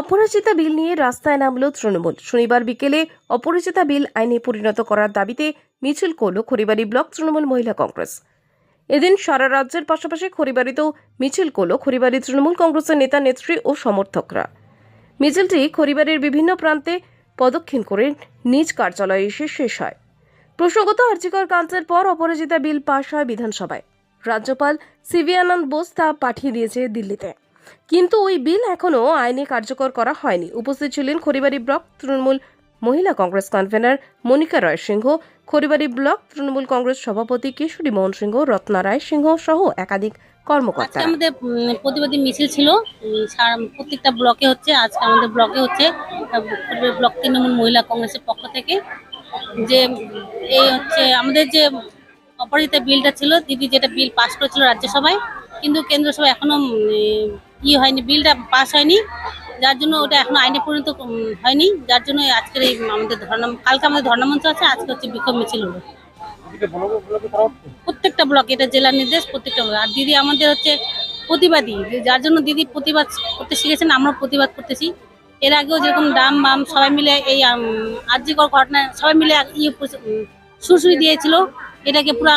অপরাজিতা বিল নিয়ে রাস্তায় নামল তৃণমূল। শনিবার বিকেলে অপরাজিতা বিল আইনে পরিণত করার দাবিতে মিছিল করল খড়িবাড়ি ব্লক তৃণমূল মহিলা কংগ্রেস। এদিন সারা রাজ্যের পাশাপাশি খড়িবাড়িতেও মিছিল করল খড়িবাড়ি তৃণমূল কংগ্রেসের নেতা, নেত্রী ও সমর্থকরা। মিছিলটি খড়িবাড়ির বিভিন্ন প্রান্তে প্রদক্ষিণ করে নিজ কার্যালয়ে এসে শেষ হয়। প্রসঙ্গত, আর্জিকর কান্তের পর অপরাজিতা বিল পাশ হয় বিধানসভায়। রাজ্যপাল সিভি আনন্দ বোস তা পাঠিয়ে দিয়েছে দিল্লিতে। কিন্তু ওই বিল এখনও আইনে কার্যকর করা হয়নি। উপস্থিত ছিলেন Kharibari block Trinamool Mahila Congress convener Monika Roy Singha Kharibari block Trinamool Congress সভাপতি কেশরী মোহন সিংহ রত্না রায় সিংহ সহ একাধিক কর্মকর্তা আমাদের প্রতিবাদী মিছিল ছিল। প্রত্যেকটা ব্লকে হচ্ছে আজকে আমাদের ব্লকে হচ্ছে ব্লক তৃণমূল মহিলা কংগ্রেসের পক্ষ থেকে যে এই হচ্ছে আমাদের যে অপরাজিতা বিলটা ছিল দিদি যেটা বিল পাস করেছিল রাজ্যসভায় কিন্তু কেন্দ্র সভায় এখনও উম, ই হয়নি বিলটা পাস হয়নি যার জন্য ওটা এখনও আইনে পরিণত হয়নি যার জন্য আজকের এই আমাদের ধর্ণা কালকে আমাদের ধর্ণামঞ্চ আছে আজকে হচ্ছে বিক্ষোভ মিছিল হলো প্রত্যেকটা ব্লক এটা জেলার নির্দেশ প্রত্যেকটা ব্লক। আর দিদি আমাদের হচ্ছে প্রতিবাদী যার জন্য দিদি প্রতিবাদ করতে শিখেছেন আমরা প্রতিবাদ করতেছি। এর আগেও যেরকম ডাম বাম সবাই মিলে এই আর্যিকর ঘটনা সবাই মিলে ইয়ে সুরসুরি দিয়েছিল এটাকে পুরা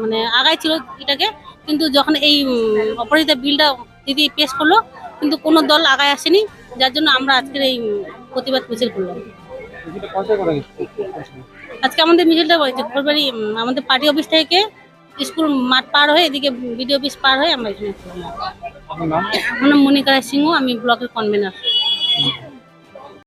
মানে আগাই ছিল এটাকে। কিন্তু যখন এই উম, অপরাজিতা বিলটা দিদি পেশ করল, কিন্তু কোনো দল আগায় আসেনি, যার জন্য আমরা আজকের এই প্রতিবাদ মিছিল করলাম আজকে আমাদের মিছিলটা ফুলবাড়ি আমাদের পার্টি অফিস থেকে স্কুল মাঠ পার হয়ে এদিকে বিডিও অফিস পার হয়ে আমরা এখানে। আমার নাম মনিকা রায় সিংহ, আমি ব্লকের কনভেনার